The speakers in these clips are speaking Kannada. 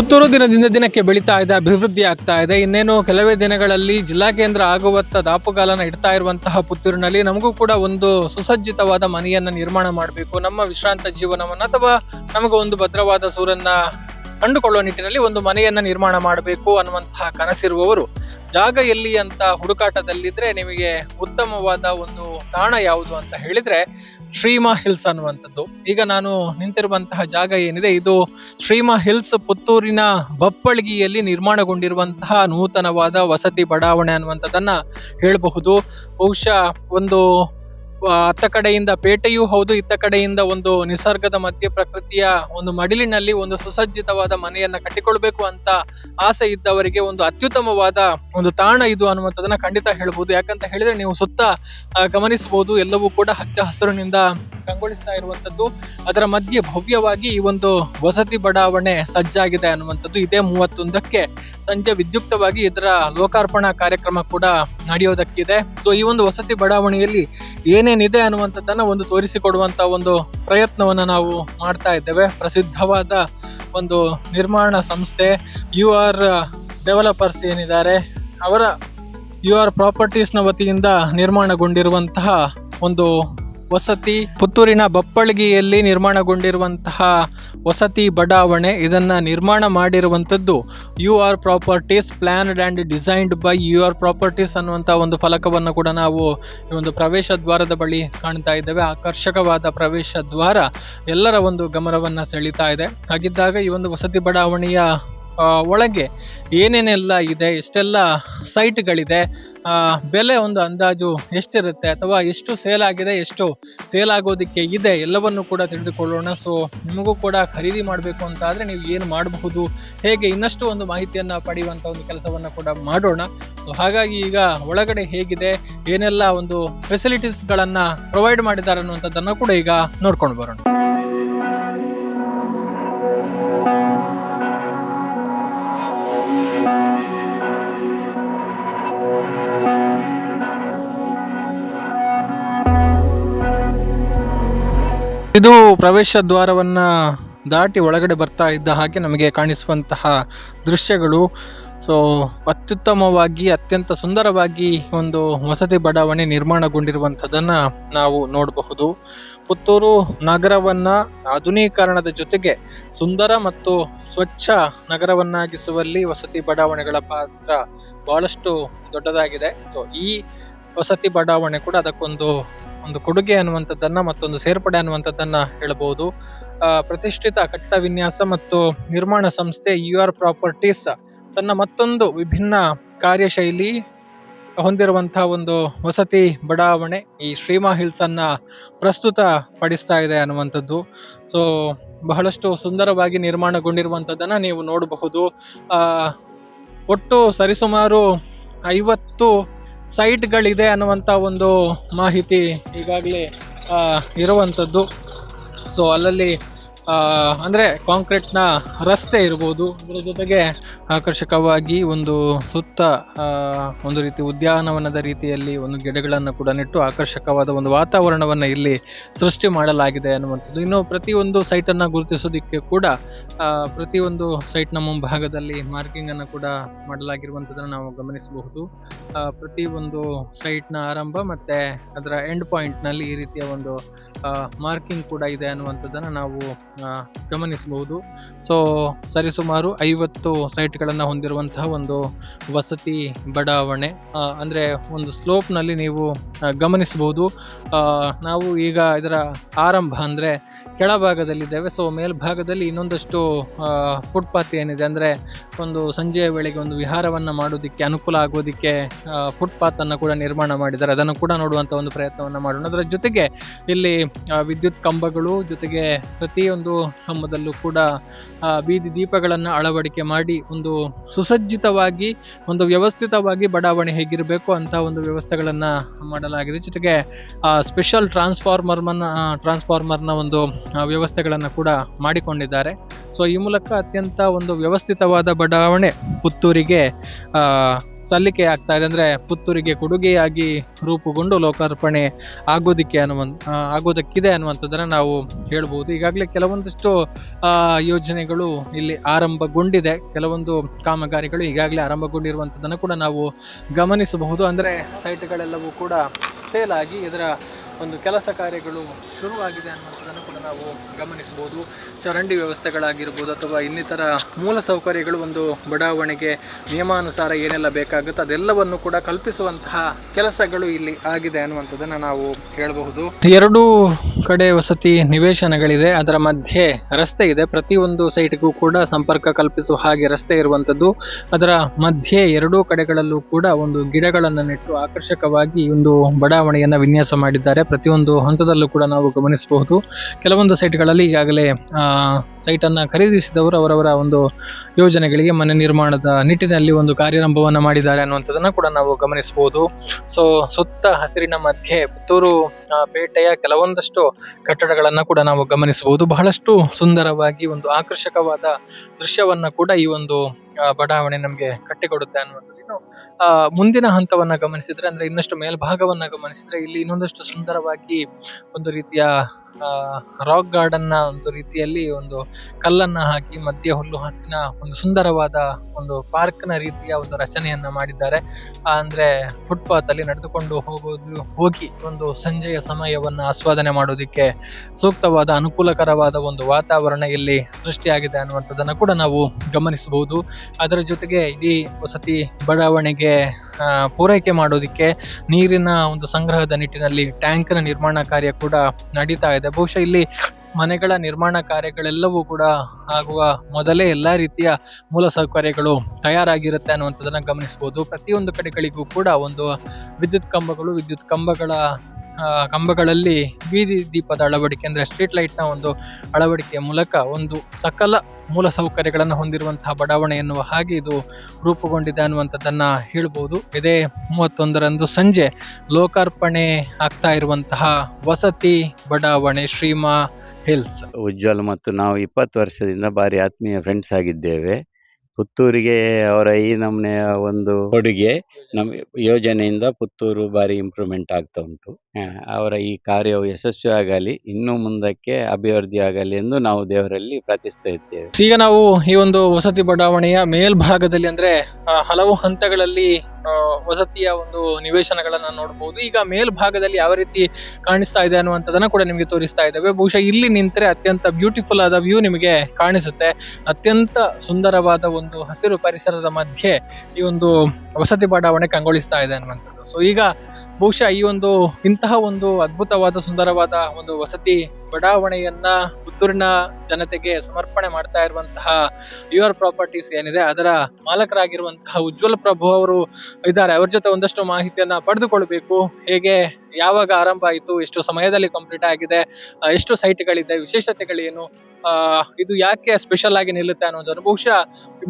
ಪುತ್ತೂರು ದಿನದಿಂದ ದಿನಕ್ಕೆ ಬೆಳೀತಾ ಇದೆ, ಅಭಿವೃದ್ಧಿ ಆಗ್ತಾ ಇದೆ. ಇನ್ನೇನು ಕೆಲವೇ ದಿನಗಳಲ್ಲಿ ಜಿಲ್ಲಾ ಕೇಂದ್ರ ಆಗುವತ್ತ ದಾಪುಗಾಲನ ಇಡ್ತಾ ಇರುವಂತಹ ಪುತ್ತೂರಿನಲ್ಲಿ ನಮಗೂ ಕೂಡ ಒಂದು ಸುಸಜ್ಜಿತವಾದ ಮನೆಯನ್ನ ನಿರ್ಮಾಣ ಮಾಡಬೇಕು. ನಮ್ಮ ವಿಶ್ರಾಂತ ಜೀವನವನ್ನು ಅಥವಾ ನಮಗೆ ಒಂದು ಭದ್ರವಾದ ಸೂರನ್ನ ಕಂಡುಕೊಳ್ಳುವ ನಿಟ್ಟಿನಲ್ಲಿ ಒಂದು ಮನೆಯನ್ನ ನಿರ್ಮಾಣ ಮಾಡಬೇಕು ಅನ್ನುವಂತಹ ಕನಸಿರುವವರು. ಜಾಗ ಎಲ್ಲಿ ಅಂತ ಹುಡುಕಾಟದಲ್ಲಿದ್ರೆ ನಿಮಗೆ ಉತ್ತಮವಾದ ಒಂದು ತಾಣ ಯಾವುದು ಅಂತ ಹೇಳಿದ್ರೆ ಶ್ರೀಮಾ ಹಿಲ್ಸ್ ಅನ್ನುವಂಥದ್ದು. ಈಗ ನಾನು ನಿಂತಿರುವಂತಹ ಜಾಗ ಏನಿದೆ, ಇದು ಶ್ರೀಮಾ ಹಿಲ್ಸ್ ಪುತ್ತೂರಿನ ಬಪ್ಪಳಗಿಯಲ್ಲಿ ನಿರ್ಮಾಣಗೊಂಡಿರುವಂತಹ ನೂತನವಾದ ವಸತಿ ಬಡಾವಣೆ ಅನ್ನುವಂಥದ್ದನ್ನ ಹೇಳಬಹುದು. ಬಹುಶಃ ಒಂದು ಅತ್ತ ಕಡೆಯಿಂದ ಪೇಟೆಯೂ ಹೌದು, ಇತ್ತ ಕಡೆಯಿಂದ ಒಂದು ನಿಸರ್ಗದ ಮಧ್ಯೆ ಪ್ರಕೃತಿಯ ಒಂದು ಮಡಿಲಿನಲ್ಲಿ ಒಂದು ಸುಸಜ್ಜಿತವಾದ ಮನೆಯನ್ನ ಕಟ್ಟಿಕೊಳ್ಬೇಕು ಅಂತ ಆಸೆ ಇದ್ದವರಿಗೆ ಒಂದು ಅತ್ಯುತ್ತಮವಾದ ಒಂದು ತಾಣ ಇದು ಅನ್ನುವಂಥದ್ದನ್ನ ಖಂಡಿತ ಹೇಳ್ಬೋದು. ಯಾಕಂತ ಹೇಳಿದ್ರೆ ನೀವು ಸುತ್ತ ಗಮನಿಸಬಹುದು, ಎಲ್ಲವೂ ಕೂಡ ಹಚ್ಚ ಹಸಿರಿನಿಂದ ಕಂಗೊಳಿಸ್ತಾ ಇರುವಂತದ್ದು ಅದರ ಮಧ್ಯೆ ಭವ್ಯವಾಗಿ ಈ ಒಂದು ವಸತಿ ಬಡಾವಣೆ ಸಜ್ಜಾಗಿದೆ ಅನ್ನುವಂಥದ್ದು. ಇದೇ ಮೂವತ್ತೊಂದಕ್ಕೆ ಸಂಜೆ ವಿದ್ಯುಕ್ತವಾಗಿ ಇದರ ಲೋಕಾರ್ಪಣಾ ಕಾರ್ಯಕ್ರಮ ಕೂಡ ನಡೆಯೋದಕ್ಕಿದೆ. ಸೊ ಈ ಒಂದು ವಸತಿ ಬಡಾವಣೆಯಲ್ಲಿ ಏನೇನಿದೆ ಅನ್ನುವಂಥದ್ದನ್ನು ಒಂದು ತೋರಿಸಿಕೊಡುವಂತ ಒಂದು ಪ್ರಯತ್ನವನ್ನು ನಾವು ಮಾಡ್ತಾ ಇದ್ದೇವೆ. ಪ್ರಸಿದ್ಧವಾದ ಒಂದು ನಿರ್ಮಾಣ ಸಂಸ್ಥೆ ಯು ಆರ್ ಡೆವಲಪರ್ಸ್ ಏನಿದ್ದಾರೆ, ಅವರ ಯು ಆರ್ ಪ್ರಾಪರ್ಟೀಸ್ನ ವತಿಯಿಂದ ನಿರ್ಮಾಣಗೊಂಡಿರುವಂತಹ ಒಂದು ವಸತಿ ಪುತ್ತೂರಿನ ಬಪ್ಪಳಗಿಯಲ್ಲಿ ನಿರ್ಮಾಣಗೊಂಡಿರುವಂತಹ ವಸತಿ ಬಡಾವಣೆ ಇದನ್ನು ನಿರ್ಮಾಣ ಮಾಡಿರುವಂತದ್ದು U R properties planned and designed by U R properties ಅನ್ನುವಂತ ಒಂದು ಫಲಕವನ್ನು ಕೂಡ ನಾವು ಈ ಒಂದು ಪ್ರವೇಶ ದ್ವಾರದ ಬಳಿ ಕಾಣ್ತಾ ಇದ್ದೇವೆ. ಆಕರ್ಷಕವಾದ ಪ್ರವೇಶ ದ್ವಾರ ಎಲ್ಲರ ಒಂದು ಗಮನವನ್ನ ಸೆಳೀತಾ ಇದೆ. ಹಾಗಿದ್ದಾಗ ಈ ಒಂದು ವಸತಿ ಬಡಾವಣೆಯ ಒಳಗೆ ಏನೇನೆಲ್ಲ ಇದೆ, ಎಷ್ಟೆಲ್ಲ ಸೈಟ್ಗಳಿದೆ ಬೆಲೆ ಒಂದು ಅಂದಾಜು ಎಷ್ಟಿರುತ್ತೆ ಅಥವಾ ಎಷ್ಟು ಸೇಲ್ ಆಗಿದೆ, ಎಷ್ಟು ಸೇಲ್ ಆಗೋದಕ್ಕೆ ಇದೆ, ಎಲ್ಲವನ್ನು ಕೂಡ ತಿಳಿದುಕೊಳ್ಳೋಣ. ಸೊ ನಿಮಗೂ ಕೂಡ ಖರೀದಿ ಮಾಡಬೇಕು ಅಂತ ಆದರೆ ನೀವು ಏನು ಮಾಡಬಹುದು, ಹೇಗೆ ಇನ್ನಷ್ಟು ಒಂದು ಮಾಹಿತಿಯನ್ನ ಪಡೆಯುವಂಥ ಒಂದು ಕೆಲಸವನ್ನ ಕೂಡ ಮಾಡೋಣ. ಸೊ ಹಾಗಾಗಿ ಈಗ ಒಳಗಡೆ ಹೇಗಿದೆ, ಏನೆಲ್ಲ ಒಂದು ಫೆಸಿಲಿಟೀಸ್ ಗಳನ್ನ ಪ್ರೊವೈಡ್ ಮಾಡಿದ್ದಾರೆ ಅನ್ನುವಂಥದ್ದನ್ನು ಕೂಡ ಈಗ ನೋಡ್ಕೊಂಡು ಬರೋಣ. ಇದು ಪ್ರವೇಶ ದ್ವಾರವನ್ನ ದಾಟಿ ಒಳಗಡೆ ಬರ್ತಾ ಇದ್ದ ಹಾಗೆ ನಮಗೆ ಕಾಣಿಸುವಂತಹ ದೃಶ್ಯಗಳು. ಸೊ ಅತ್ಯುತ್ತಮವಾಗಿ, ಅತ್ಯಂತ ಸುಂದರವಾಗಿ ಒಂದು ವಸತಿ ಬಡಾವಣೆ ನಿರ್ಮಾಣಗೊಂಡಿರುವಂಥದ್ದನ್ನು ನಾವು ನೋಡಬಹುದು. ಪುತ್ತೂರು ನಗರವನ್ನ ಆಧುನೀಕರಣದ ಜೊತೆಗೆ ಸುಂದರ ಮತ್ತು ಸ್ವಚ್ಛ ನಗರವನ್ನಾಗಿಸುವಲ್ಲಿ ವಸತಿ ಬಡಾವಣೆಗಳ ಪಾತ್ರ ಬಹಳಷ್ಟು ದೊಡ್ಡದಾಗಿದೆ. ಸೊ ಈ ವಸತಿ ಬಡಾವಣೆ ಕೂಡ ಅದಕ್ಕೊಂದು ಒಂದು ಕೊಡುಗೆ ಅನ್ನುವಂಥದ್ದನ್ನ ಮತ್ತೊಂದು ಸೇರ್ಪಡೆ ಅನ್ನುವಂಥದ್ದನ್ನ ಹೇಳಬಹುದು. ಪ್ರತಿಷ್ಠಿತ ಕಟ್ಟಡ ವಿನ್ಯಾಸ ಮತ್ತು ನಿರ್ಮಾಣ ಸಂಸ್ಥೆ ಯು ಆರ್ ಪ್ರಾಪರ್ಟೀಸ್ ತನ್ನ ಮತ್ತೊಂದು ವಿಭಿನ್ನ ಕಾರ್ಯಶೈಲಿ ಹೊಂದಿರುವಂತಹ ಒಂದು ವಸತಿ ಬಡಾವಣೆ ಈ ಶ್ರೀಮಾ ಹಿಲ್ಸ್ ಅನ್ನ ಪ್ರಸ್ತುತ ಪಡಿಸ್ತಾ ಇದೆ ಅನ್ನುವಂಥದ್ದು. ಸೊ ಬಹಳಷ್ಟು ಸುಂದರವಾಗಿ ನಿರ್ಮಾಣಗೊಂಡಿರುವಂಥದ್ದನ್ನ ನೀವು ನೋಡಬಹುದು. ಒಟ್ಟು ಸರಿಸುಮಾರು ಐವತ್ತು ಸೈಟ್ಗಳಿದೆ ಅನ್ನುವಂಥ ಒಂದು ಮಾಹಿತಿ ಈಗಾಗಲೇ ಇರುವಂಥದ್ದು ಸೊ ಅಲ್ಲಲ್ಲಿ ಅಂದ್ರೆ ಕಾಂಕ್ರೀಟ್ನ ರಸ್ತೆ ಇರ್ಬೋದು. ಅದರ ಜೊತೆಗೆ ಆಕರ್ಷಕವಾಗಿ ಒಂದು ಸುತ್ತ ಒಂದು ರೀತಿ ಉದ್ಯಾನವನದ ರೀತಿಯಲ್ಲಿ ಒಂದು ಗಿಡಗಳನ್ನು ಕೂಡ ನೆಟ್ಟು ಆಕರ್ಷಕವಾದ ಒಂದು ವಾತಾವರಣವನ್ನು ಇಲ್ಲಿ ಸೃಷ್ಟಿ ಮಾಡಲಾಗಿದೆ ಅನ್ನುವಂಥದ್ದು. ಇನ್ನು ಪ್ರತಿಯೊಂದು ಸೈಟನ್ನು ಗುರುತಿಸೋದಕ್ಕೆ ಕೂಡ ಪ್ರತಿಯೊಂದು ಸೈಟ್ನ ಮುಂಭಾಗದಲ್ಲಿ ಮಾರ್ಕಿಂಗ್ ಅನ್ನು ಕೂಡ ಮಾಡಲಾಗಿರುವಂಥದ್ದನ್ನು ನಾವು ಗಮನಿಸಬಹುದು. ಪ್ರತಿ ಒಂದು ಸೈಟ್ನ ಆರಂಭ ಮತ್ತೆ ಅದರ ಎಂಡ್ ಪಾಯಿಂಟ್ನಲ್ಲಿ ಈ ರೀತಿಯ ಒಂದು ಮಾರ್ಕಿಂಗ್ ಕೂಡ ಇದೆ ಅನ್ನುವಂಥದ್ದನ್ನು ನಾವು ಗಮನಿಸಬಹುದು. ಸೊ ಸರಿಸುಮಾರು ಐವತ್ತು ಸೈಟ್ಗಳನ್ನು ಹೊಂದಿರುವಂತಹ ಒಂದು ವಸತಿ ಬಡಾವಣೆ ಅಂದರೆ ಒಂದು ಸ್ಲೋಪ್ನಲ್ಲಿ ನೀವು ಗಮನಿಸಬಹುದು. ನಾವು ಈಗ ಇದರ ಆರಂಭ ಅಂದ್ರೆ ಕೆಳಭಾಗದಲ್ಲಿದ್ದೇವೆ. ಸೊ ಮೇಲ್ಭಾಗದಲ್ಲಿ ಇನ್ನೊಂದಷ್ಟು ಫುಟ್ಪಾತ್ ಏನಿದೆ ಅಂದರೆ ಒಂದು ಸಂಜೆಯ ವೇಳೆಗೆ ಒಂದು ವಿಹಾರವನ್ನು ಮಾಡೋದಕ್ಕೆ, ಅನುಕೂಲ ಆಗೋದಕ್ಕೆ ಫುಟ್ಪಾತನ್ನು ಕೂಡ ನಿರ್ಮಾಣ ಮಾಡಿದ್ದಾರೆ. ಅದನ್ನು ಕೂಡ ನೋಡುವಂಥ ಒಂದು ಪ್ರಯತ್ನವನ್ನು ಮಾಡೋಣ. ಅದರ ಜೊತೆಗೆ ಇಲ್ಲಿ ವಿದ್ಯುತ್ ಕಂಬಗಳು ಜೊತೆಗೆ ಪ್ರತಿಯೊಂದು ಕಂಬದಲ್ಲೂ ಕೂಡ ಬೀದಿ ದೀಪಗಳನ್ನು ಅಳವಡಿಕೆ ಮಾಡಿ ಒಂದು ಸುಸಜ್ಜಿತವಾಗಿ, ಒಂದು ವ್ಯವಸ್ಥಿತವಾಗಿ ಬಡಾವಣೆ ಹೇಗಿರಬೇಕು ಅಂತ ಒಂದು ವ್ಯವಸ್ಥೆಗಳನ್ನು ಮಾಡಲಾಗಿದೆ. ಜೊತೆಗೆ ಸ್ಪೆಷಲ್ ಟ್ರಾನ್ಸ್ಫಾರ್ಮರ್ನ ಟ್ರಾನ್ಸ್ಫಾರ್ಮರ್ನ ಒಂದು ವ್ಯವಸ್ಥೆಗಳನ್ನ ಕೂಡ ಮಾಡಿಕೊಂಡಿದ್ದಾರೆ. ಸೊ ಈ ಮೂಲಕ ಅತ್ಯಂತ ಒಂದು ವ್ಯವಸ್ಥಿತವಾದ ಬಡಾವಣೆ ಪುತ್ತೂರಿಗೆ ಸಲ್ಲಿಕೆ ಆಗ್ತಾ ಇದೆ. ಅಂದರೆ ಪುತ್ತೂರಿಗೆ ಕೊಡುಗೆಯಾಗಿ ರೂಪುಗೊಂಡು ಲೋಕಾರ್ಪಣೆ ಆಗೋದಕ್ಕೆ ಅನ್ನುವ ಆಗೋದಕ್ಕಿದೆ ಅನ್ನುವಂಥದ್ದನ್ನು ನಾವು ಹೇಳ್ಬೋದು. ಈಗಾಗಲೇ ಕೆಲವೊಂದಿಷ್ಟು ಯೋಜನೆಗಳು ಇಲ್ಲಿ ಆರಂಭಗೊಂಡಿದೆ. ಕೆಲವೊಂದು ಕಾಮಗಾರಿಗಳು ಈಗಾಗಲೇ ಆರಂಭಗೊಂಡಿರುವಂಥದ್ದನ್ನು ಕೂಡ ನಾವು ಗಮನಿಸಬಹುದು. ಅಂದರೆ ಸೈಟ್ಗಳೆಲ್ಲವೂ ಕೂಡ ಸೇಲ್ ಆಗಿ ಇದರ ಒಂದು ಕೆಲಸ ಕಾರ್ಯಗಳು ಶುರುವಾಗಿದೆ ಅನ್ನುವಂಥದ್ದನ್ನು ಕೂಡ ನಾವು ಗಮನಿಸಬಹುದು. ಚರಂಡಿ ವ್ಯವಸ್ಥೆಗಳಾಗಿರ್ಬೋದು ಅಥವಾ ಇನ್ನಿತರ ಮೂಲ ಸೌಕರ್ಯಗಳು, ಒಂದು ಬಡಾವಣೆಗೆ ನಿಯಮಾನುಸಾರ ಏನೆಲ್ಲ ಬೇಕಾಗುತ್ತೆ, ಅದೆಲ್ಲವನ್ನು ಕೂಡ ಕಲ್ಪಿಸುವಂತಹ ಕೆಲಸಗಳು ಇಲ್ಲಿ ಆಗಿದೆ ಅನ್ನುವಂಥದ್ದನ್ನು ನಾವು ಹೇಳಬಹುದು. ಎರಡು ಕಡೆ ವಸತಿ ನಿವೇಶನಗಳಿದೆ, ಅದರ ಮಧ್ಯೆ ರಸ್ತೆ ಇದೆ. ಪ್ರತಿಯೊಂದು ಸೈಟ್ಗೂ ಕೂಡ ಸಂಪರ್ಕ ಕಲ್ಪಿಸುವ ಹಾಗೆ ರಸ್ತೆ ಇರುವಂಥದ್ದು. ಅದರ ಮಧ್ಯೆ ಎರಡೂ ಕಡೆಗಳಲ್ಲೂ ಕೂಡ ಒಂದು ಗಿಡಗಳನ್ನು ನೆಟ್ಟು ಆಕರ್ಷಕವಾಗಿ ಒಂದು ಬಡಾವಣೆಯನ್ನು ವಿನ್ಯಾಸ ಮಾಡಿದ್ದಾರೆ. ಪ್ರತಿಯೊಂದು ಹಂತದಲ್ಲೂ ಕೂಡ ನಾವು ಗಮನಿಸಬಹುದು. ಕೆಲವೊಂದು ಸೈಟ್ಗಳಲ್ಲಿ ಈಗಾಗಲೇ ಆ, ಸೈಟ್ ಅನ್ನ ಖರೀದಿಸಿದವರು ಅವರವರ ಒಂದು ಯೋಜನೆಗಳಿಗೆ ಮನೆ ನಿರ್ಮಾಣದ ನಿಟ್ಟಿನಲ್ಲಿ ಒಂದು ಕಾರ್ಯಾರಂಭವನ್ನ ಮಾಡಿದ್ದಾರೆ ಅನ್ನುವಂಥದ್ದನ್ನು ಕೂಡ ನಾವು ಗಮನಿಸಬಹುದು. ಸೊ ಸುತ್ತ ಹಸಿರಿನ ಮಧ್ಯೆ ಪುತ್ತೂರು ಪೇಟೆಯ ಕೆಲವೊಂದಷ್ಟು ಕಟ್ಟಡಗಳನ್ನ ಕೂಡ ನಾವು ಗಮನಿಸಬಹುದು. ಬಹಳಷ್ಟು ಸುಂದರವಾಗಿ ಒಂದು ಆಕರ್ಷಕವಾದ ದೃಶ್ಯವನ್ನ ಕೂಡ ಈ ಒಂದು ಬಡಾವಣೆ ನಮಗೆ ಕಟ್ಟಿಕೊಡುತ್ತೆ ಅನ್ನುವಂಥದ್ದು. ಮುಂದಿನ ಹಂತವನ್ನ ಗಮನಿಸಿದ್ರೆ ಅಂದ್ರೆ ಇನ್ನಷ್ಟು ಮೇಲ್ಭಾಗವನ್ನ ಗಮನಿಸಿದ್ರೆ ಇಲ್ಲಿ ಇನ್ನೊಂದಷ್ಟು ಸುಂದರವಾಗಿ ಒಂದು ರೀತಿಯ ರಾಕ್ ಗಾರ್ಡನ್ನ ಒಂದು ರೀತಿಯಲ್ಲಿ ಒಂದು ಕಲ್ಲನ್ನ ಹಾಕಿ ಮಧ್ಯ ಹುಲ್ಲು ಹಾಸಿನ ಒಂದು ಸುಂದರವಾದ ಒಂದು ಪಾರ್ಕ್ನ ರೀತಿಯ ಒಂದು ರಚನೆಯನ್ನ ಮಾಡಿದ್ದಾರೆ. ಅಂದ್ರೆ ಫುಟ್ಪಾತ್ ಅಲ್ಲಿ ನಡೆದುಕೊಂಡು ಹೋಗೋದು, ಹೋಗಿ ಒಂದು ಸಂಜೆಯ ಸಮಯವನ್ನ ಆಸ್ವಾದನೆ ಮಾಡೋದಿಕ್ಕೆ ಸೂಕ್ತವಾದ, ಅನುಕೂಲಕರವಾದ ಒಂದು ವಾತಾವರಣ ಇಲ್ಲಿ ಸೃಷ್ಟಿಯಾಗಿದೆ ಅನ್ನುವಂಥದ್ದನ್ನ ಕೂಡ ನಾವು ಗಮನಿಸಬಹುದು. ಅದರ ಜೊತೆಗೆ ಇಡೀ ವಸತಿ ಬಡಾವಣೆಗೆ ಪೂರೈಕೆ ಮಾಡೋದಿಕ್ಕೆ ನೀರಿನ ಒಂದು ಸಂಗ್ರಹದ ನಿಟ್ಟಿನಲ್ಲಿ ಟ್ಯಾಂಕ್ನ ನಿರ್ಮಾಣ ಕಾರ್ಯ ಕೂಡ ನಡೀತಾ ಇದೆ. ಬಹುಶಃ ಇಲ್ಲಿ ಮನೆಗಳ ನಿರ್ಮಾಣ ಕಾರ್ಯಗಳೆಲ್ಲವೂ ಕೂಡ ಆಗುವ ಮೊದಲೇ ಎಲ್ಲಾ ರೀತಿಯ ಮೂಲ ಸೌಕರ್ಯಗಳು ತಯಾರಾಗಿರುತ್ತೆ ಅನ್ನುವಂಥದ್ದನ್ನ ಗಮನಿಸಬಹುದು ಪ್ರತಿಯೊಂದು ಕಡೆಗಳಿಗೂ ಕೂಡ ಒಂದು ವಿದ್ಯುತ್ ಕಂಬಗಳು, ವಿದ್ಯುತ್ ಕಂಬಗಳ ಕಂಬಗಳಲ್ಲಿ ಬೀದಿ ದೀಪದ ಅಳವಡಿಕೆ ಅಂದರೆ ಸ್ಟ್ರೀಟ್ ಲೈಟ್ನ ಒಂದು ಅಳವಡಿಕೆಯ ಮೂಲಕ ಒಂದು ಸಕಲ ಮೂಲ ಸೌಕರ್ಯಗಳನ್ನು ಹೊಂದಿರುವಂತಹ ಬಡಾವಣೆ ಎನ್ನುವ ಹಾಗೆ ಇದು ರೂಪುಗೊಂಡಿದೆ ಅನ್ನುವಂಥದ್ದನ್ನು ಹೇಳ್ಬೋದು. ಇದೇ ಮೂವತ್ತೊಂದರಂದು ಸಂಜೆ ಲೋಕಾರ್ಪಣೆ ಆಗ್ತಾ ಇರುವಂತಹ ವಸತಿ ಬಡಾವಣೆ ಶ್ರೀಮಾ ಹಿಲ್ಸ್. ಉಜ್ವಲ್ ಮತ್ತು ನಾವು ಇಪ್ಪತ್ತು ವರ್ಷದಿಂದ ಬಾರಿ ಆತ್ಮೀಯ ಫ್ರೆಂಡ್ಸ್ ಆಗಿದ್ದೇವೆ. ಪುತ್ತೂರಿಗೆ ಅವರ ಈ ನಮೂನೆಯ ಒಂದು ಕೊಡುಗೆ ನಮ್ ಯೋಜನೆಯಿಂದ ಪುತ್ತೂರು ಬಾರಿ ಇಂಪ್ರೂವ್ಮೆಂಟ್ ಆಗ್ತಾ ಉಂಟು. ಆ, ಅವರ ಈ ಕಾರ್ಯವು ಯಶಸ್ವಿ ಆಗಲಿ ಇನ್ನು ಮುಂದಕ್ಕೆ ಅಭಿವೃದ್ಧಿ ಆಗಲಿ ಎಂದು ನಾವು ದೇವರಲ್ಲಿ ಪ್ರಾರ್ಥಿಸ್ತಾ ಇದ್ದೇವೆ. ಈಗ ನಾವು ಈ ಒಂದು ವಸತಿ ಬಡಾವಣೆಯ ಮೇಲ್ಭಾಗದಲ್ಲಿ ಅಂದ್ರೆ ಆ, ಹಲವು ಹಂತಗಳಲ್ಲಿ ಆ, ವಸತಿಯ ಒಂದು ನಿವೇಶನಗಳನ್ನ ನೋಡಬಹುದು ಈಗ ಮೇಲ್ಭಾಗದಲ್ಲಿ ಯಾವ ರೀತಿ ಕಾಣಿಸ್ತಾ ಇದೆ ಅನ್ನುವಂಥದ್ದನ್ನ ಕೂಡ ನಿಮಗೆ ತೋರಿಸ್ತಾ ಇದ್ದೇವೆ. ಬಹುಶಃ ಇಲ್ಲಿ ನಿಂತರೆ ಅತ್ಯಂತ ಬ್ಯೂಟಿಫುಲ್ ಆದ ವ್ಯೂ ನಿಮಗೆ ಕಾಣಿಸುತ್ತೆ. ಅತ್ಯಂತ ಸುಂದರವಾದ ಒಂದು ಹಸಿರು ಪರಿಸರದ ಮಧ್ಯೆ ಈ ಒಂದು ವಸತಿ ಬಡಾವಣೆ ಕಂಗೊಳಿಸ್ತಾ ಇದೆ ಅನ್ನುವಂಥದ್ದು. ಸೊ ಈಗ ಬಹುಶಃ ಈ ಒಂದು ಇಂತಹ ಒಂದು ಅದ್ಭುತವಾದ, ಸುಂದರವಾದ ಒಂದು ವಸತಿ ಬಡಾವಣೆಯನ್ನ ಪುತ್ತೂರಿನ ಜನತೆಗೆ ಸಮರ್ಪಣೆ ಮಾಡ್ತಾ ಇರುವಂತಹ ಯುವರ್ ಪ್ರಾಪರ್ಟೀಸ್ ಏನಿದೆ, ಅದರ ಮಾಲಕರಾಗಿರುವಂತಹ ಉಜ್ವಲ ಪ್ರಭು ಅವರು ಇದ್ದಾರೆ. ಅವ್ರ ಜೊತೆ ಒಂದಷ್ಟು ಮಾಹಿತಿಯನ್ನ ಪಡೆದುಕೊಳ್ಬೇಕು ಹೇಗೆ, ಯಾವಾಗ ಆರಂಭ ಆಯಿತು, ಎಷ್ಟು ಸಮಯದಲ್ಲಿ ಕಂಪ್ಲೀಟ್ ಆಗಿದೆ ಎಷ್ಟು ಎಷ್ಟು ಸೈಟ್ಗಳಿದೆ, ವಿಶೇಷತೆಗಳೇನು ಇದು ಯಾಕೆ ಸ್ಪೆಷಲ್ ಆಗಿ ನಿಲ್ಲುತ್ತೆ ಅನ್ನೋದನ್ನು ಬಹುಶಃ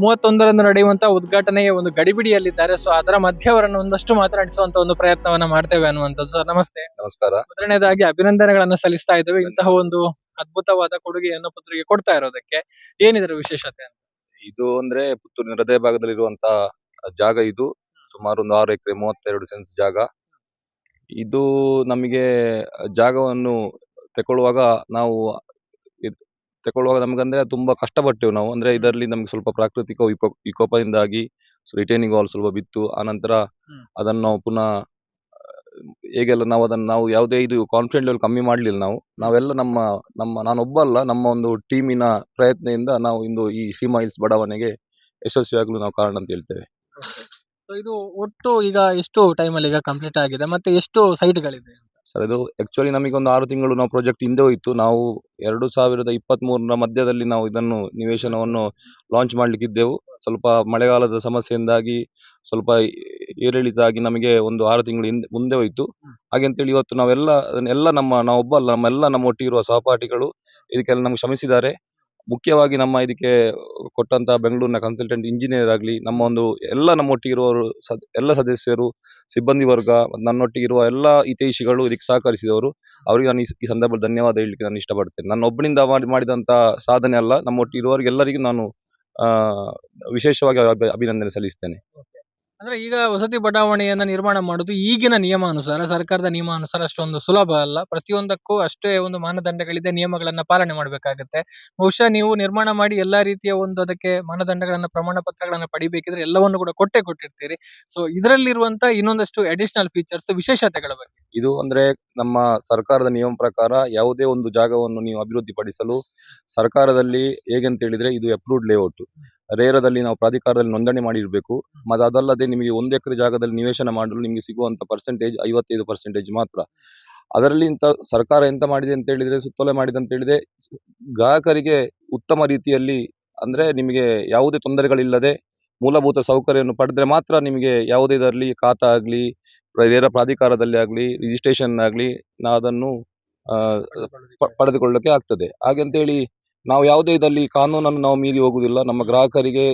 ಮೂವತ್ತೊಂದರಂದು ನಡೆಯುವಂತಹ ಉದ್ಘಾಟನೆಯ ಒಂದು ಗಡಿಬಿಡಿಯಲ್ಲಿದ್ದಾರೆ. ಸೊ ಅದರ ಮಧ್ಯವರನ್ನು ಒಂದಷ್ಟು ಮಾತನಾಡಿಸುವಂತ ಒಂದು ಪ್ರಯತ್ನವನ್ನ ಮಾಡ್ತೇವೆ ಅನ್ನುವಂಥದ್ದು ಸರ್. ನಮಸ್ತೆ. ನಮಸ್ಕಾರ. ಮೊದಲನೇದಾಗಿ ಅಭಿನಂದನೆಗಳನ್ನ ಸಲ್ಲಿಸ್ತಾ ಇದ್ದೇವೆ. ಇಂತಹ ಒಂದು ಅದ್ಭುತವಾದ ಕೊಡುಗೆಯನ್ನು ಪುತ್ರಿಗೆ ಕೊಡ್ತಾ ಇರೋದಕ್ಕೆ ಏನಿದ್ರ ವಿಶೇಷತೆ ಅಂತ? ಇದು ಅಂದ್ರೆ ಪುತ್ತೂರಿನ ಹೃದಯ ಭಾಗದಲ್ಲಿರುವಂತ ಜಾಗ ಇದು. ಸುಮಾರು ಒಂದು ಆರು ಎಕರೆ ಮೂವತ್ತೆರಡು ಸೆನ್ಸ್ ಜಾಗ. ಇದು ನಮಗೆ ಜಾಗವನ್ನು ತಗೊಳ್ಳುವಾಗ ನಾವು ಇದ್- ತಗೊಳ್ಳುವಾಗ ನಮಗಂದ್ರೆ ತುಂಬಾ ಕಷ್ಟಪಟ್ಟೆವು ನಾವು. ಅಂದ್ರೆ ಇದರಲ್ಲಿ ನಮ್ಗೆ ಸ್ವಲ್ಪ ಪ್ರಾಕೃತಿಕ ವಿಕೋ- ವಿಕೋಪದಿಂದಾಗಿ ರಿಟೈನಿಂಗ್ ವಾಲ್ ಸ್ವಲ್ಪ ಬಿತ್ತು. ಆನಂತರ ಹ್ಮ್. ಅದನ್ನು ನಾವು ಪುನಃ ಹೇಗೆಲ್ಲ ನಾವು ಅದನ್ನು ನಾವು ಯಾವುದೇ ಇದು ಕಾನ್ಫಿಡೆಂಟ್ ಲೆವೆಲ್ ಕಮ್ಮಿ ಮಾಡಲಿಲ್ಲ ನಾವು. ನಾವೆಲ್ಲ ನಮ್ಮ ನಮ್ಮ, ನಾನೊಬ್ಬ ಅಲ್ಲ, ನಮ್ಮ ಒಂದು ಟೀಮಿನ ಪ್ರಯತ್ನದಿಂದ ನಾವು ಇಂದು ಈ ಸೀಮಾ ಹಿಲ್ಸ್ ಬಡಾವಣೆಗೆ ಯಶಸ್ವಿಯಾಗಲು ನಾವು ಕಾರಣ ಅಂತ ಹೇಳ್ತೇವೆ. ಇದು ಒಟ್ಟು ಈಗ ಎಷ್ಟು ಟೈಮಲ್ಲಿ ಈಗ ಕಂಪ್ಲೀಟ್ ಆಗಿದೆ? ಮತ್ತೆ ಎಷ್ಟು ಸೈಟ್ಗಳಿದೆ ಸರ್, ಇದು ಆಕ್ಚುಲಿ ನಮಗೊಂದು ಆರು ತಿಂಗಳು ನಾವು ಪ್ರಾಜೆಕ್ಟ್ ಹಿಂದೆ ಹೋಯಿತು. ನಾವು ಎರಡು ಸಾವಿರದ ಇಪ್ಪತ್ತ್ ಮೂರರ ಮಧ್ಯದಲ್ಲಿ ನಾವು ಇದನ್ನು ನಿವೇಶನವನ್ನು ಲಾಂಚ್ ಮಾಡಲಿಕ್ಕಿದ್ದೆವು. ಸ್ವಲ್ಪ ಮಳೆಗಾಲದ ಸಮಸ್ಯೆಯಿಂದಾಗಿ, ಸ್ವಲ್ಪ ಏರಿಳಿತ ಆಗಿ ನಮಗೆ ಒಂದು ಆರು ತಿಂಗಳು ಹಿಂದೆ, ಮುಂದೆ ಹೋಯಿತು. ಹಾಗೆ ಅಂತೇಳಿ ಇವತ್ತು ನಾವೆಲ್ಲ, ಅದನ್ನೆಲ್ಲ ನಮ್ಮ ನಾವೊಬ್ಬ ಅಲ್ಲ ನಮ್ಮೆಲ್ಲ ನಮ್ಮ ಒಟ್ಟಿಗಿರುವ ಸಹಪಾಠಿಗಳು ಇದಕ್ಕೆಲ್ಲ ನಮ್ಗೆ ಶ್ರಮಿಸಿದ್ದಾರೆ. ಮುಖ್ಯವಾಗಿ ನಮ್ಮ ಇದಕ್ಕೆ ಕೊಟ್ಟಂತ ಬೆಂಗಳೂರಿನ ಕನ್ಸಲ್ಟೆಂಟ್ ಇಂಜಿನಿಯರ್ ಆಗಲಿ, ನಮ್ಮ ಒಂದು ಎಲ್ಲ ನಮ್ಮ ಒಟ್ಟಿಗಿರುವವರು ಸದ್ ಎಲ್ಲ ಸದಸ್ಯರು, ಸಿಬ್ಬಂದಿ ವರ್ಗ, ನನ್ನೊಟ್ಟಿಗೆ ಇರುವ ಎಲ್ಲ ಹಿತೈಷಿಗಳು ಇದಕ್ಕೆ ಸಹಕರಿಸಿದವರು. ಅವರಿಗೆ ನಾನು ಈ ಸಂದರ್ಭದಲ್ಲಿ ಧನ್ಯವಾದ ಹೇಳಲಿಕ್ಕೆ ನಾನು ಇಷ್ಟಪಡ್ತೇನೆ. ನನ್ನ ಒಬ್ಬನಿಂದ ಮಾಡಿ ಮಾಡಿದಂಥ ಸಾಧನೆ ಅಲ್ಲ. ನಮ್ಮ ಎಲ್ಲರಿಗೂ ನಾನು ವಿಶೇಷವಾಗಿ ಅಭಿನಂದನೆ ಸಲ್ಲಿಸ್ತೇನೆ. ಅಂದ್ರೆ ಈಗ ವಸತಿ ಬಡಾವಣೆಯನ್ನ ನಿರ್ಮಾಣ ಮಾಡುದು ಈಗಿನ ನಿಯಮಾನುಸಾರ, ಸರ್ಕಾರದ ನಿಯಮಾನುಸಾರ ಅಷ್ಟೊಂದು ಸುಲಭ ಅಲ್ಲ. ಪ್ರತಿಯೊಂದಕ್ಕೂ ಅಷ್ಟೇ ಒಂದು ಮಾನದಂಡಗಳಿದೆ, ನಿಯಮಗಳನ್ನ ಪಾಲನೆ ಮಾಡಬೇಕಾಗತ್ತೆ. ಬಹುಶಃ ನೀವು ನಿರ್ಮಾಣ ಮಾಡಿ ಎಲ್ಲಾ ರೀತಿಯ ಒಂದು ಅದಕ್ಕೆ ಮಾನದಂಡಗಳನ್ನ ಪ್ರಮಾಣ ಪತ್ರಗಳನ್ನ ಪಡಿಬೇಕಿದ್ರೆ ಎಲ್ಲವನ್ನು ಕೂಡ ಕೊಟ್ಟೆ ಕೊಟ್ಟಿರ್ತೀರಿ. ಸೊ ಇದರಲ್ಲಿರುವಂತ ಇನ್ನೊಂದಷ್ಟು ಅಡಿಷನಲ್ ಫೀಚರ್ಸ್ ವಿಶೇಷತೆಗಳ ಬಗ್ಗೆ. ಇದು ಅಂದ್ರೆ ನಮ್ಮ ಸರ್ಕಾರದ ನಿಯಮ ಪ್ರಕಾರ ಯಾವುದೇ ಒಂದು ಜಾಗವನ್ನು ನೀವು ಅಭಿವೃದ್ಧಿಪಡಿಸಲು ಸರ್ಕಾರದಲ್ಲಿ ಹೇಗೆಂತ ಹೇಳಿದ್ರೆ ಇದು ಅಪ್ರೂವ್ಡ್ ಲೇಔಟ್ ರೇರದಲ್ಲಿ ನಾವು ಪ್ರಾಧಿಕಾರದಲ್ಲಿ ನೋಂದಣಿ ಮಾಡಿರಬೇಕು. ಮತ್ತೆ ಅದಲ್ಲದೆ ನಿಮಗೆ ಒಂದು ಎಕರೆ ಜಾಗದಲ್ಲಿ ನಿವೇಶನ ಮಾಡಲು ನಿಮಗೆ ಸಿಗುವಂತ ಪರ್ಸೆಂಟೇಜ್ ಐವತ್ತೈದು ಪರ್ಸೆಂಟೇಜ್ ಮಾತ್ರ. ಅದರಲ್ಲಿ ಇಂತ ಸರ್ಕಾರ ಎಂತ ಮಾಡಿದೆ ಅಂತ ಹೇಳಿದ್ರೆ ಸುತ್ತೋಲೆ ಮಾಡಿದೆ ಅಂತ ಹೇಳಿದ್ರೆ ಗ್ರಾಹಕರಿಗೆ ಉತ್ತಮ ರೀತಿಯಲ್ಲಿ ಅಂದ್ರೆ ನಿಮಗೆ ಯಾವುದೇ ತೊಂದರೆಗಳಿಲ್ಲದೆ ಮೂಲಭೂತ ಸೌಕರ್ಯವನ್ನು ಪಡೆದ್ರೆ ಮಾತ್ರ ನಿಮಗೆ ಯಾವುದೇ ಇದರಲ್ಲಿ ಖಾತಾ ಆಗ್ಲಿ ರೇರ ಪ್ರಾಧಿಕಾರದಲ್ಲಿ ಆಗ್ಲಿ ರಿಜಿಸ್ಟ್ರೇಷನ್ ಆಗ್ಲಿ ನಾ ಅದನ್ನು ಪಡೆದುಕೊಳ್ಳೋಕೆ ಆಗ್ತದೆ. ಹಾಗೆ ಅಂತೇಳಿ ಹಾಗಂತೇಳಿ ನಾವು ಯಾವುದೇ ಇದರಲ್ಲಿ ಕಾನೂನನ್ನು ನಾವು ಮೀರಿ ಹೋಗುವುದಿಲ್ಲ. ನಮ್ಮ ಗ್ರಾಹಕರಿಗೆ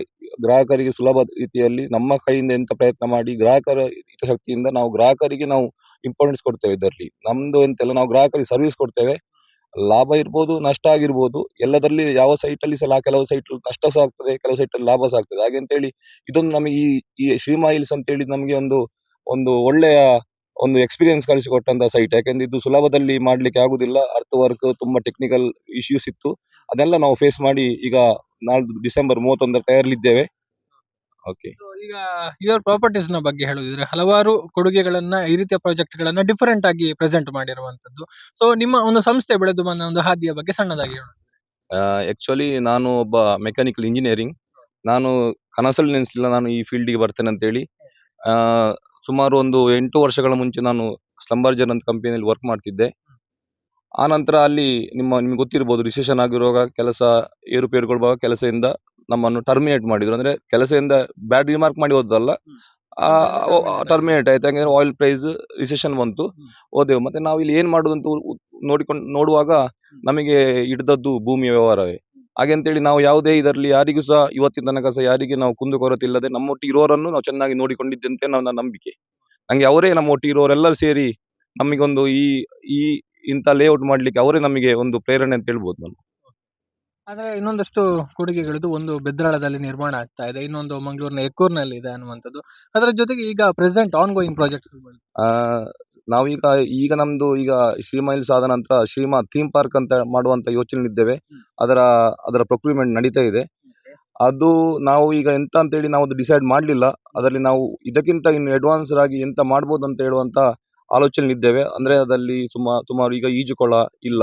ಗ್ರಾಹಕರಿಗೆ ಸುಲಭ ರೀತಿಯಲ್ಲಿ ನಮ್ಮ ಕೈಯಿಂದ ಎಂತ ಪ್ರಯತ್ನ ಮಾಡಿ ಗ್ರಾಹಕರ ಹಿತಾಸಕ್ತಿಯಿಂದ ನಾವು ಗ್ರಾಹಕರಿಗೆ ನಾವು ಇಂಪಾರ್ಟೆನ್ಸ್ ಕೊಡ್ತೇವೆ ಇದರಲ್ಲಿ. ನಮ್ದು ಎಂತೆಲ್ಲ, ನಾವು ಗ್ರಾಹಕರಿಗೆ ಸರ್ವಿಸ್ ಕೊಡ್ತೇವೆ. ಲಾಭ ಇರ್ಬೋದು, ನಷ್ಟ ಆಗಿರ್ಬೋದು, ಎಲ್ಲದರಲ್ಲಿ ಯಾವ ಸೈಟ್ ಅಲ್ಲಿ ಸಹ, ಕೆಲವು ಸೈಟ್ ನಷ್ಟ ಸಹ ಆಗ್ತದೆ, ಕೆಲವು ಸೈಟ್ ಅಲ್ಲಿ ಲಾಭ ಸಹ ಆಗ್ತದೆ. ಹೇಳಿ ಇದೊಂದು ನಮಗೆ ಈ ಈ ಶ್ರೀಮಾಯಿಲ್ಸ್ ಅಂತ ಹೇಳಿ ನಮಗೆ ಒಂದು ಒಂದು ಒಳ್ಳೆಯ ಒಂದು ಎಕ್ಸ್ಪೀರಿಯನ್ಸ್ ಕಲಿಸಿಕೊಟ್ಟಂತ ಸೈಟ್ ಯಾಕೆಂದ್ರೆ ಇದು ಸುಲಭದಲ್ಲಿ ಮಾಡ್ಲಿಕ್ಕೆ ಆಗುದಿಲ್ಲ. ಅರ್ತ್ ವರ್ಕ್ ತುಂಬಾ ಟೆಕ್ನಿಕಲ್ ಇಶ್ಯೂಸ್ ಇತ್ತು. ಅದೆಲ್ಲ ನಾವು ಫೇಸ್ ಮಾಡಿ ಈಗ ನಾಳ್ದು ಡಿಸೆಂಬರ್ ಮೂವತ್ತೊಂದರ ತಯಾರಲ್ಲಿದ್ದೇವೆ. ಓಕೆ ಈಗ ಯುವರ್ ಪ್ರಾಪರ್ಟೀಸ್ನ ಬಗ್ಗೆ ಹೇಳುದಿದ್ರೆ ಹಲವಾರು ಕೊಡುಗೆಗಳನ್ನ ಈ ರೀತಿಯ ಪ್ರಾಜೆಕ್ಟ್ ಗಳನ್ನ ಡಿಫರೆಂಟ್ ಆಗಿ ಪ್ರೆಸೆಂಟ್ ಮಾಡಿರುವಂತದ್ದು ಸೊ ನಿಮ್ಮ ಒಂದು ಸಂಸ್ಥೆ ಬೆಳೆದು ಬಂದ ಒಂದು ಹಾದಿಯ ಬಗ್ಗೆ ಸಣ್ಣದಾಗಿ ಹೇಳೋಣ ಆಕ್ಚುಲಿ ನಾನು ಒಬ್ಬ ಮೆಕ್ಯಾನಿಕಲ್ ಇಂಜಿನಿಯರಿಂಗ್ ನಾನು ಕನಸಲ್ಲಿ ನೆನೆಸಿಲ್ಲ. ನಾನು ಈ ಫೀಲ್ಡಿಗೆ ಬರ್ತೇನೆ ಅಂತೇಳಿ. ಆ, ಸುಮಾರು ಒಂದು ಎಂಟು ವರ್ಷಗಳ ಮುಂಚೆ ನಾನು ಸ್ಲಂಬರ್ಜನ್ ಅಂತ ಕಂಪನಿಯಲ್ಲಿ ವರ್ಕ್ ಮಾಡ್ತಿದ್ದೆ. ಆ ನಂತರ ಅಲ್ಲಿ ನಿಮ್ಮ ನಿಮ್ಗೆ ಗೊತ್ತಿರ್ಬೋದು ರಿಸೆಷನ್ ಆಗಿರುವಾಗ ಕೆಲಸ ಏರುಪೇರುಗಳು ಬರುವಾಗ ಕೆಲಸದಿಂದ ನಮ್ಮನ್ನು ಟರ್ಮಿನೇಟ್ ಮಾಡಿದ್ರು. ಅಂದ್ರೆ ಕೆಲಸದಿಂದ ಬ್ಯಾಡ್ ರಿಮಾರ್ಕ್ ಮಾಡಿ ಹೋದಲ್ಲ ಟರ್ಮಿನೇಟ್ ಆಯ್ತು. ಯಾಕಂದ್ರೆ ಆಯಿಲ್ ಪ್ರೈಸ್ ರಿಸೆಷನ್ ಬಂತು. ಹೋದೆವು. ಮತ್ತೆ ನಾವು ಇಲ್ಲಿ ಏನ್ ಮಾಡೋದು ಅಂತ ನೋಡಿಕೊಂಡು ನೋಡುವಾಗ ನಮಗೆ ಹಿಡಿದದ್ದು ಭೂಮಿಯ ವ್ಯವಹಾರವೇ. ಹಾಗೆಂತೇಳಿ ನಾವು ಯಾವುದೇ ಇದರಲ್ಲಿ ಯಾರಿಗೂ ಸಹ ಇವತ್ತಿನ ತನಕ ಸಹ ಯಾರಿಗೆ ನಾವು ಕುಂದು ಕೊರತೆ ಇಲ್ಲದೆ ನಮ್ಮೊಟ್ಟಿಗೆ ಇರೋರನ್ನು ನಾವು ಚೆನ್ನಾಗಿ ನೋಡಿಕೊಂಡಿದ್ದಂತೆ ನನ್ನ ನಂಬಿಕೆ. ನಂಗೆ ಅವರೇ ನಮ್ಮೊಟ್ಟಿಗೆ ಇರೋರೆಲ್ಲರೂ ಸೇರಿ ನಮಗೊಂದು ಈ ಈ ಇಂಥ ಲೇಔಟ್ ಮಾಡ್ಲಿಕ್ಕೆ ಅವರೇ ನಮಗೆ ಒಂದು ಪ್ರೇರಣೆ ಅಂತ ಹೇಳ್ಬೋದು ನಾನು ಆದ್ರೆ ಇನ್ನೊಂದಷ್ಟು ಕೊಡುಗೆಗಳಿದ್ದು ಒಂದು ಬೆದ್ರಾಳದಲ್ಲಿ ನಿರ್ಮಾಣ ಆಗ್ತಾ ಇದೆ. ಇನ್ನೊಂದು ಮಂಗಳೂರಿನ ಎಕ್ಕೂರ್ನಲ್ಲಿ ಇದೆ ಅನ್ನುವಂಥದ್ದು. ಅದರ ಜೊತೆಗೆ ಈಗ ಪ್ರೆಸೆಂಟ್ ಆನ್ ಗೋಯಿಂಗ್ ಪ್ರಾಜೆಕ್ಟ್ಸ್ ನಾವೀಗ ಈಗ ನಮ್ದು ಈಗ ಶ್ರೀಮಾ ಹಿಲ್ಸ್ ಆದ ನಂತರ ಶ್ರೀಮಾ ಥೀಮ್ ಪಾರ್ಕ್ ಅಂತ ಮಾಡುವಂತ ಯೋಚನೆ ಇದ್ದೇವೆ ಅದರ ಅದರ ಪ್ರೊಕ್ಯೂರ್ಮೆಂಟ್ ನಡೀತಾ ಇದೆ. ಅದು ನಾವು ಈಗ ಎಂತ ಅಂತೇಳಿ ನಾವು ಡಿಸೈಡ್ ಮಾಡಲಿಲ್ಲ. ಅದರಲ್ಲಿ ನಾವು ಇದಕ್ಕಿಂತ ಇನ್ನು ಅಡ್ವಾನ್ಸ್ ಆಗಿ ಎಂತ ಮಾಡ್ಬೋದು ಅಂತ ಹೇಳುವಂತ ಆಲೋಚನೆ ಇದ್ದೇವೆ ಅಂದ್ರೆ ಅದರಲ್ಲಿ ಸುಮಾರು ಸುಮಾರು ಈಗ ಈಜುಕೊಳ ಇಲ್ಲ.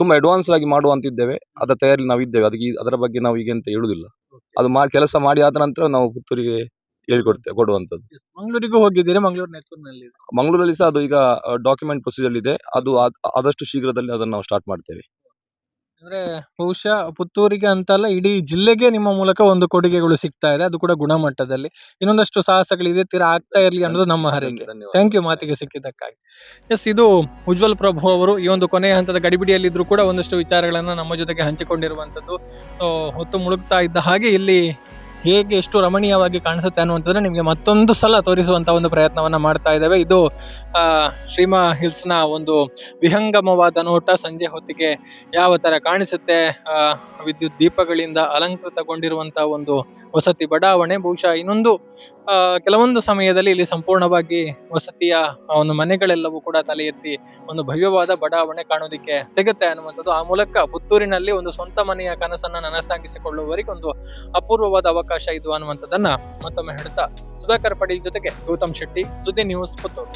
ತುಂಬಾ ಅಡ್ವಾನ್ಸ್ ಆಗಿ ಮಾಡುವಂತಿದ್ದೇವೆ. ಅದರ ತಯಾರಿ ನಾವು ಇದ್ದೇವೆ ಅದಕ್ಕೆ ಈ- ಅದರ ಬಗ್ಗೆ ನಾವು ಈಗ ಎಂತ ಹೇಳುದಿಲ್ಲ. ಅದು ಮಾ ಕೆಲಸ ಮಾಡಿ ಆದ ನಂತರ ನಾವು ಪುತ್ತೂರಿಗೆ ಹೇಳಿಕೊಡ್ತೇವೆ ಕೊಡುವಂತದ್ದು. ಮಂಗಳೂರಿಗೂ ಹೋಗಿದ್ದೀರಿ? ಮಂಗಳೂರು ನೆಟ್ವರ್ಕ್ನಲ್ಲಿ ಮಂಗಳೂರಲ್ಲಿ ಸಹ ಅದು ಈಗ ಡಾಕ್ಯುಮೆಂಟ್ ಪ್ರೊಸೀಜರ್ ಇದೆ. ಅದು ಆದ್- ಆದಷ್ಟು ಶೀಘ್ರದಲ್ಲಿ ಅದನ್ನು ನಾವು ಸ್ಟಾರ್ಟ್ ಮಾಡ್ತೇವೆ. ಅಂದ್ರೆ ಬಹುಶಃ ಪುತ್ತೂರಿಗೆ ಅಂತಲ್ಲ ಇಡೀ ಜಿಲ್ಲೆಗೆ ನಿಮ್ಮ ಮೂಲಕ ಒಂದು ಕೊಡುಗೆಗಳು ಸಿಗ್ತಾ ಇದೆ. ಅದು ಕೂಡ ಗುಣಮಟ್ಟದಲ್ಲಿ. ಇನ್ನೊಂದಷ್ಟು ಸಾಹಸಗಳಿದೆ. ತೀರಾ ಆಗ್ತಾ ಇರಲಿ ಅನ್ನೋದು ನಮ್ಮ ಹರಕೆ. ಥ್ಯಾಂಕ್ ಯು ಮಾತಿಗೆ ಸಿಕ್ಕಿದ್ದಕ್ಕಾಗಿ. ಎಸ್ ಇದು ಉಜ್ವಲ್ ಪ್ರಭು ಅವರು ಈ ಒಂದು ಕೊನೆಯ ಹಂತದ ಗಡಿಬಿಡಿಯಲ್ಲಿದ್ರು ಕೂಡ ಒಂದಷ್ಟು ವಿಚಾರಗಳನ್ನ ನಮ್ಮ ಜೊತೆಗೆ ಹಂಚಿಕೊಂಡಿರುವಂತದ್ದು ಸೊ ಹೊತ್ತು ಮುಳುಗ್ತಾ ಇದ್ದ ಹಾಗೆ ಇಲ್ಲಿ ಹೇಗೆ ಎಷ್ಟು ರಮಣೀಯವಾಗಿ ಕಾಣಿಸುತ್ತೆ ಅನ್ನುವಂಥದ್ದು ನಿಮಗೆ ಮತ್ತೊಂದು ಸಲ ತೋರಿಸುವಂತ ಒಂದು ಪ್ರಯತ್ನವನ್ನ ಮಾಡ್ತಾ ಇದ್ದೇವೆ. ಇದು ಶ್ರೀಮಾ ಹಿಲ್ಸ್ನ ಒಂದು ವಿಹಂಗಮವಾದ ನೋಟ. ಸಂಜೆ ಹೊತ್ತಿಗೆ ಯಾವ ತರ ಕಾಣಿಸುತ್ತೆ? ವಿದ್ಯುತ್ ದೀಪಗಳಿಂದ ಅಲಂಕೃತಗೊಂಡಿರುವಂತ ಒಂದು ವಸತಿ ಬಡಾವಣೆ. ಬಹುಶಃ ಇನ್ನೊಂದು ಕೆಲವೊಂದು ಸಮಯದಲ್ಲಿ ಇಲ್ಲಿ ಸಂಪೂರ್ಣವಾಗಿ ವಸತಿಯ ಒಂದು ಮನೆಗಳೆಲ್ಲವೂ ಕೂಡ ತಲೆ ಎತ್ತಿ ಒಂದು ಭವ್ಯವಾದ ಬಡಾವಣೆ ಕಾಣೋದಿಕ್ಕೆ ಸಿಗುತ್ತೆ ಅನ್ನುವಂಥದ್ದು. ಆ ಮೂಲಕ ಪುತ್ತೂರಿನಲ್ಲಿ ಒಂದು ಸ್ವಂತ ಮನೆಯ ಕನಸನ್ನ ನನಸಾಗಿಸಿಕೊಳ್ಳುವವರಿಗೆ ಒಂದು ಅಪೂರ್ವವಾದ ಅವಕಾಶ ಇದು ಅನ್ನುವಂಥದ್ದನ್ನ ಮತ್ತೊಮ್ಮೆ ಹೇಳ್ತಾ ಸುಧಾಕರ್ ಪಡೀಲ್ ಜೊತೆಗೆ ಗೌತಮ್ ಶೆಟ್ಟಿ ಸುದ್ದಿ ನ್ಯೂಸ್ ಪುತ್ತೂರು.